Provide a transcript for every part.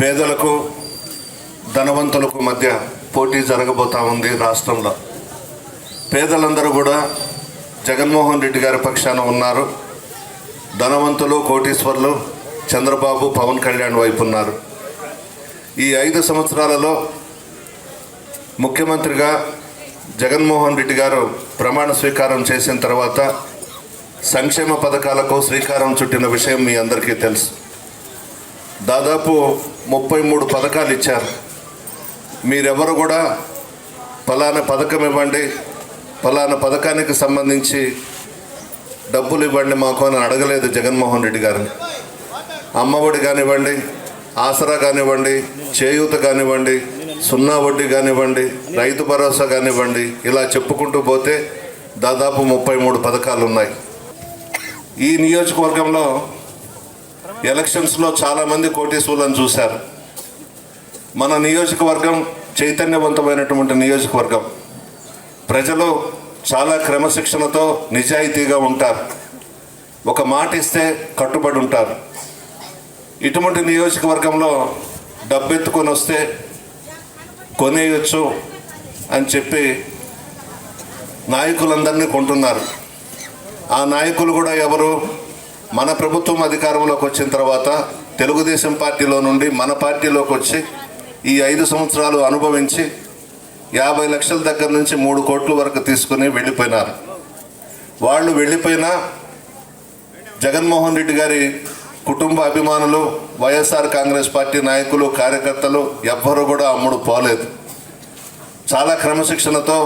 పేదలకు ధనవంతులకు మధ్య పోటీ జరగబోతా ఉంది రాష్ట్రంలో. పేదలందరూ కూడా జగన్మోహన్ రెడ్డి గారి పక్షాన ఉన్నారు. ధనవంతులు కోటీశ్వర్లు చంద్రబాబు పవన్ కళ్యాణ్ వైపు ఉన్నారు. ఈ ఐదు సంవత్సరాలలో ముఖ్యమంత్రిగా జగన్మోహన్ రెడ్డి గారు ప్రమాణ స్వీకారం చేసిన తర్వాత సంక్షేమ పథకాలకు శ్రీకారం చుట్టిన విషయం మీ అందరికీ తెలుసు. దాదాపు ముప్పై మూడు పథకాలు ఇచ్చారు. మీరెవరు కూడా ఫలానా పథకం ఇవ్వండి ఫలానా పథకానికి సంబంధించి డబ్బులు ఇవ్వండి మాకు అని అడగలేదు జగన్మోహన్ రెడ్డి గారిని. అమ్మఒడి కానివ్వండి ఆసరా కానివ్వండి చేయూత కానివ్వండి సున్నా వడ్డీ కానివ్వండి రైతు భరోసా కానివ్వండి ఇలా చెప్పుకుంటూ పోతే దాదాపు ముప్పై మూడు పథకాలు ఉన్నాయి ఈ నియోజకవర్గంలో ఎలక్షన్స్లో చాలామంది కోటీశ్వరులను చూశారు. మన నియోజకవర్గం చైతన్యవంతమైనటువంటి నియోజకవర్గం. ప్రజలు చాలా క్రమశిక్షణతో నిజాయితీగా ఉంటారు. ఒక మాట ఇస్తే కట్టుబడి ఉంటారు. ఇటువంటి నియోజకవర్గంలో డబ్బెత్తుకొని వస్తే కొనేయచ్చు అని చెప్పి నాయకులందరినీ కొంటున్నారు. ఆ నాయకులు కూడా ఎవరు? మన ప్రభుత్వం అధికారంలోకి వచ్చిన తర్వాత తెలుగుదేశం పార్టీలో నుండి మన పార్టీలోకి వచ్చి ఈ ఐదు సంవత్సరాలు అనుభవించి యాభై లక్షల దగ్గర నుంచి మూడు కోట్ల వరకు తీసుకుని వెళ్ళిపోయినారు. వాళ్ళు వెళ్ళిపోయినా జగన్మోహన్ రెడ్డి గారి కుటుంబ అభిమానులు వైఎస్ఆర్ కాంగ్రెస్ పార్టీ నాయకులు కార్యకర్తలు ఎవ్వరూ కూడా అమ్ముడు పోలేదు. చాలా క్రమశిక్షణతో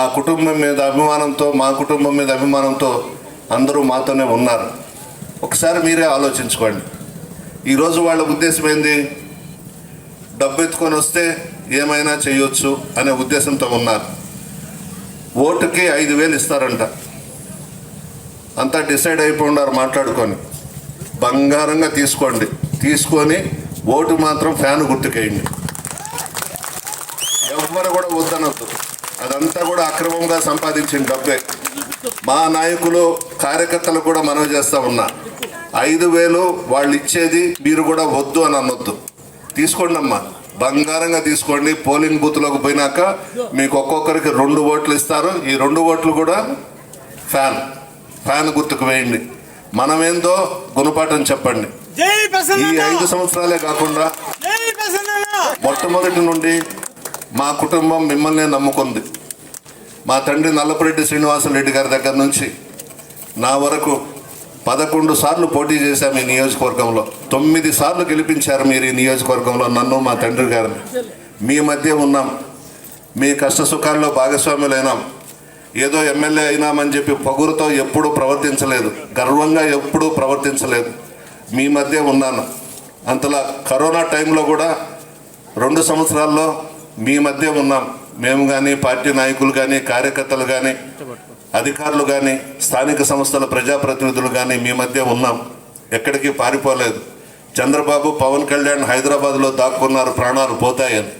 ఆ కుటుంబం మీద అభిమానంతో మా కుటుంబం మీద అభిమానంతో అందరూ మాతోనే ఉన్నారు. ఒకసారి మీరే ఆలోచించుకోండి. ఈరోజు వాళ్ళ ఉద్దేశం ఏంది? డబ్బు ఎత్తుకొని వస్తే ఏమైనా చేయొచ్చు అనే ఉద్దేశంతో ఉన్నారు. ఓటుకి ఐదు వేలు ఇస్తారంట. అంతా డిసైడ్ అయిపోయి ఉన్నారు మాట్లాడుకొని. బంగారంగా తీసుకోండి. తీసుకొని ఓటు మాత్రం ఫ్యాన్ గుర్తుకేయండి. ఎవ్వరు కూడా వద్దనొద్దు. అదంతా కూడా అక్రమంగా సంపాదించిన డబ్బే. మా నాయకులు కార్యకర్తలు కూడా మనవి చేస్తూ ఉన్నా ఐదు వేలు వాళ్ళు ఇచ్చేది మీరు కూడా వద్దు అని అనొద్దు. తీసుకోండి అమ్మా. బంగారంగా తీసుకోండి. పోలింగ్ బూత్లోకి పోయినాక మీకు ఒక్కొక్కరికి రెండు ఓట్లు ఇస్తారు. ఈ రెండు ఓట్లు కూడా ఫ్యాన్. ఫ్యాన్ గుర్తుకు వేయండి. మనమేందో గుణపాఠం చెప్పండి. ఈ ఐదు సంవత్సరాలే కాకుండా మొట్టమొదటి నుండి మా కుటుంబం మిమ్మల్ని నమ్ముకుంది. మా తండ్రి నల్లపురెడ్డి శ్రీనివాసరెడ్డి గారి దగ్గర నుంచి నా వరకు పదకొండు సార్లు పోటీ చేశాము ఈ నియోజకవర్గంలో. తొమ్మిది సార్లు గెలిపించారు మీరు ఈ నియోజకవర్గంలో నన్ను మా తండ్రి గారిని. మీ మధ్య ఉన్నాం. మీ కష్ట సుఖాల్లో భాగస్వాములైనాం. ఏదో ఎమ్మెల్యే అయినామని చెప్పి పొగురుతో ఎప్పుడూ ప్రవర్తించలేదు. గర్వంగా ఎప్పుడూ ప్రవర్తించలేదు. మీ మధ్య ఉన్నాను. అంతలా కరోనా టైంలో కూడా రెండు సంవత్సరాల్లో మీ మధ్య ఉన్నాం. మేము కానీ పార్టీ నాయకులు కానీ కార్యకర్తలు కానీ అధికారులు కానీ స్థానిక సంస్థల ప్రజాప్రతినిధులు కానీ మీ మధ్య ఉన్నాం. ఎక్కడికి పారిపోలేదు. చంద్రబాబు పవన్ కళ్యాణ్ హైదరాబాద్లో దాక్కున్నారు ప్రాణాలు పోతాయని.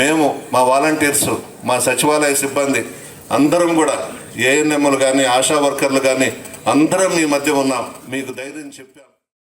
మేము మా వాలంటీర్స్ మా సచివాలయ సిబ్బంది అందరం కూడా ఏఎన్ఎంలు కానీ ఆశా వర్కర్లు కానీ అందరం మీ మధ్య ఉన్నాం. మీకు ధైర్యం చెప్పాం.